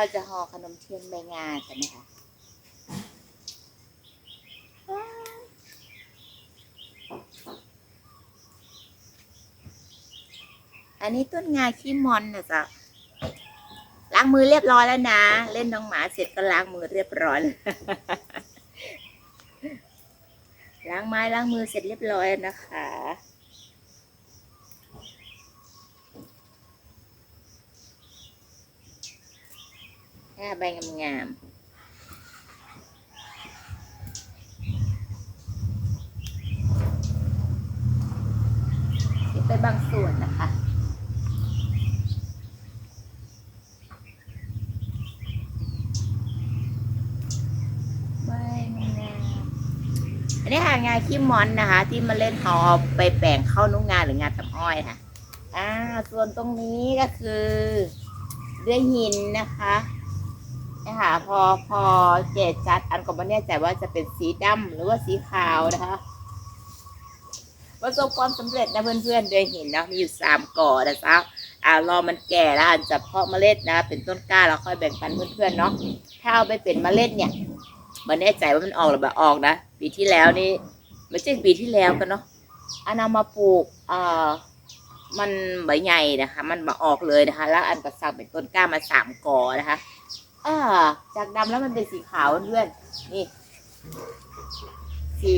เราจะห่อขนมเทียนใบงากันนะคะอันนี้ต้นงาขี้มอนนะจ๊ะล้างมือเรียบร้อยแล้วนะ เล่นน้องหมาเสร็จก็ล้างมือเรียบร้อยล้างไม้ล้างมือเสร็จเรียบร้อยนะคะ แค่ใบงามๆเก็บไปบางส่วนนะคะใบงามอันนี้ค่ะงานขี้มอนนะคะ ที่มาเล่นเขาเอไปแป่งเข้านุ่งงานหรืองานตำอ้อยค่ะ อ่า ส่วนตรงนี้ก็คือเดือยหินนะคะ นะคะพอพอเจดจัดอันก็ไม่แน่ใจว่าจะเป็นสีดำหรือว่าสีขาวนะคะประสบความสำเร็จนะเพื่อนๆดือยหินนะมีอยู่สามก่อนะจ๊ะอ่ารอมันแก่แล้วอันจะเพาะเมล็ดนะ เป็นต้นกล้าแล้วค่อยแบ่งปันเพื่อนๆเนาะถ้าเอาไปเป็นเมล็ดเนี่ยมันแน่ใจว่ามันออกหรือเปล่าออกนะปีที่แล้วนี่ไม่ใช่ปีที่แล้วกันเนาะอันเอามาปลูกอ่ามันใบใหญ่นะคะ มันมาออกเลยนะคะ แล้วอันก็สั่งเป็นต้นกล้ามาสามกอนะคะ เอ่าจากดำแล้วมันเป็นสีขาวเพื่อนนี่ สี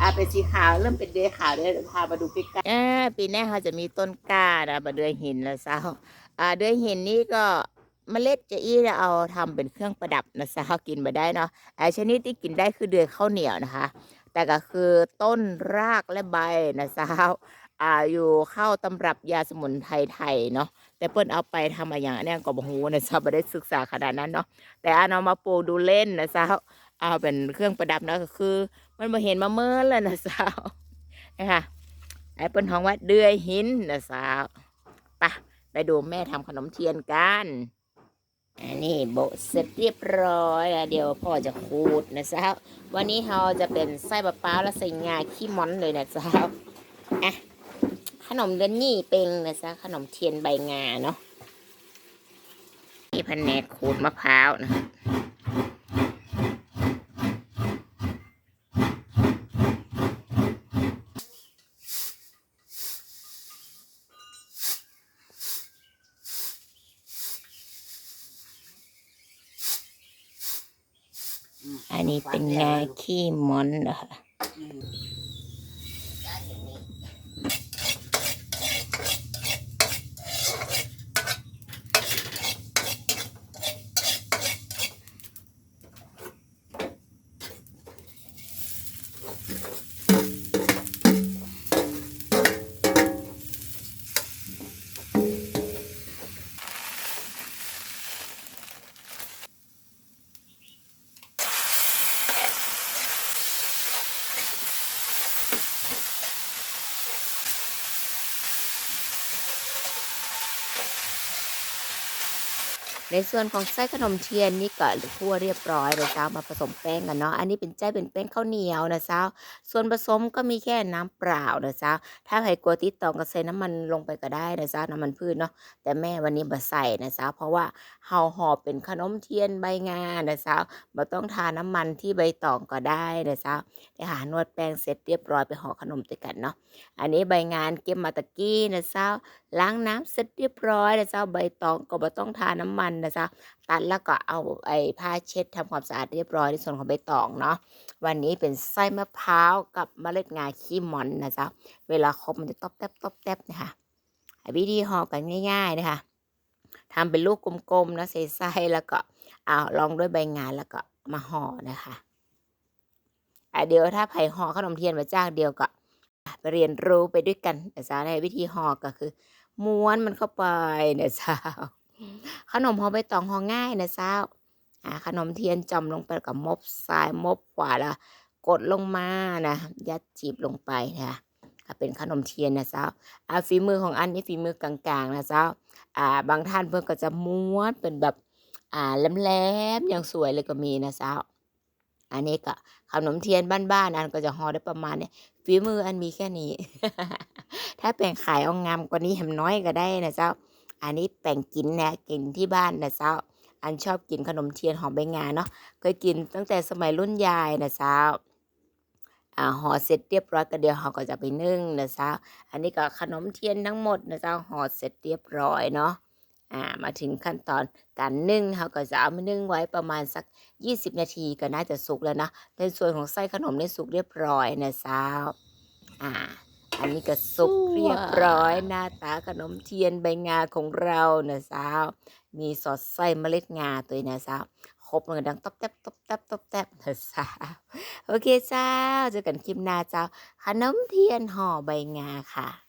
อ่าเป็นสีขาวเริ่มเป็นเดือยขาวเดี๋ยวพามาดูใกล้ๆอ่าปีหน้าเขาจะมีต้นกล้านะมาเดือยหินแล้วเศร้าอ่าเดือยหินนี่ก็เมล็ดจะอี้จะเอาทำเป็นเครื่องประดับนะเศร้ากินมาได้เนาะไอชนิดที่กินได้คือเดือยข้าวเหนียวนะคะ แต่ก็คือต้นรากและใบนะเศร้า อ่าอยู่เข้าตำรับยาสมุนไพรไทยเนาะแต่เปิ้นเอาไปทำมาอย่างนี้ก็บ่ฮู้นะจ๊ะบ่ได้ศึกษาขนาดนั้นเนาะแต่อันเอามาปลูกดูเล่นนะจ๊ะเอาเป็นเครื่องประดับนะก็คือ มันบ่เห็นมาเมื่อแล้วนะจ๊ะนะคะไอ้เปิ้นท้องว่าเดือยหินนะจ๊ะไปไปดูแม่ทำขนมเทียนกันอันนี้โบเสร็จเรียบร้อยแล้วเดี๋ยวพ่อจะขูดนะจ๊ะวันนี้เราจะเป็นไส้มะพร้าและใส่งาขี้ม้อนเลยนะจ๊ะอะ ขนมเดนนี่เป็งนะจ๊ะขนมเทียนใบงาเนาะนี่แผนกขูดมะพร้าวนะอันนี้เป็นงาขี้มอนนะคะ ในส่วนของไส้ขนมเทียนนี่ก็ทั่วเรียบร้อยเลยจ้ามาผสมแป้งกันเนาะอันนี้เป็นใจเป็นแป้งข้าวเหนียวนะเจ้าส่วนผสมก็มีแค่น้ำเปล่านะเจ้าถ้าใครกลัวติดต่อก็ใส่น้ำมันลงไปก็ได้นะเจ้าน้ำมันพืชเนาะแต่แม่วันนี้บ่ใส่นะเจ้าเพราะว่าเฮาห่อเป็นขนมเทียนใบงานะเจ้าบ่ต้องทาน้ำมันที่ใบตองก็ได้นะเจ้าไปหานวดแป้งเสร็จเรียบร้อยไปห่อขนมด้วยกันเนาะอันนี้ใบงานเก็บมาตะกี้นะเจ้าล้างน้ำเสร็จเรียบร้อยนะเจ้าใบตองก็บ่ต้องทาน้ำมันนะจ้าตัดแล้วก็เอาไอ้ผ้าเช็ดทำความสะอาดเรียบร้อยในส่วนของใบตองเนาะวันนี้เป็นไส้มะพร้าวกับเมล็ดงาขี้หมอนนะจ้าเวลาครบมันจะตบแทบตบแทบนะคะวิธีห่อกันง่าย ๆนะคะทำเป็นลูกกลมๆนะใส่ไส้แล้วก็เอาลองด้วยใบงานแล้วก็มาห่อนะคะเดี๋ยวถ้าไผ่ห่อขนมเทียนมาจ้างเดียวก็ไปเรียนรู้ไปด้วยกันนะจ๊ะในวิธีห่อก็คือ ม้วนมันเข้าไปนะจ้า ขนมห่อใบตองห่อง่ายนะเจ้าอ่าขนมเทียนจอมลงไปกับมบซ้ายมบขวาล้วกดลงมานะยัดจีบลงไปนะเป็นขนมเทียนนะเจ้าอ่าฝีมือของอันนี้ฝีมือกลางๆนะเจ้าอ่าบางท่านเพิ่นก็จะม้วนเป็นแบบอ่าแหลมๆอย่างสวยเลยก็มีนะเจ้าอันนี้ก็ขนมเทียนบ้านๆอันก็จะห่อได้ประมาณเนี้ยฝีมืออันมีแค่นี้ ถ้าแป่งขายเอางามกว่านี้แหมน้อยก็ได้นะเจ้า อันนี้แป่งกินนะกินที่บ้านนะเจ้า อันชอบกินขนมเทียนหอมใบงาเนาะเคยกินตั้งแต่สมัยรุ่นยายนะเจ้าอ่าห่อเสร็จเรียบร้อยก็เดี๋ยวเราก็จะไปนึ่งนะเจ้าอันนี้ก็ขนมเทียนทั้งหมดนะเจ้าห่อเสร็จเรียบร้อยเนาะอ่ามาถึงขั้นตอนการนึ่งเราก็จะเอามานึ่งไว้ประมาณสัก 20 นาทีก็น่าจะสุกแล้วนะในส่วนของไส้ขนมได้สุกเรียบร้อยนะเจ้าอ่า อันนี้ก็สุกเรียบร้อยหน้าตาขนมเทียนใบงาของเรานะสาว มีสอดไส้เมล็ดงาตัวนี้นะสาวครบเลยดังตบแตบตบแตบตบแตบนะสาวโอเคเจ้าเจอกันคลิปหน้าเจ้าขนมเทียนห่อใบงาค่ะ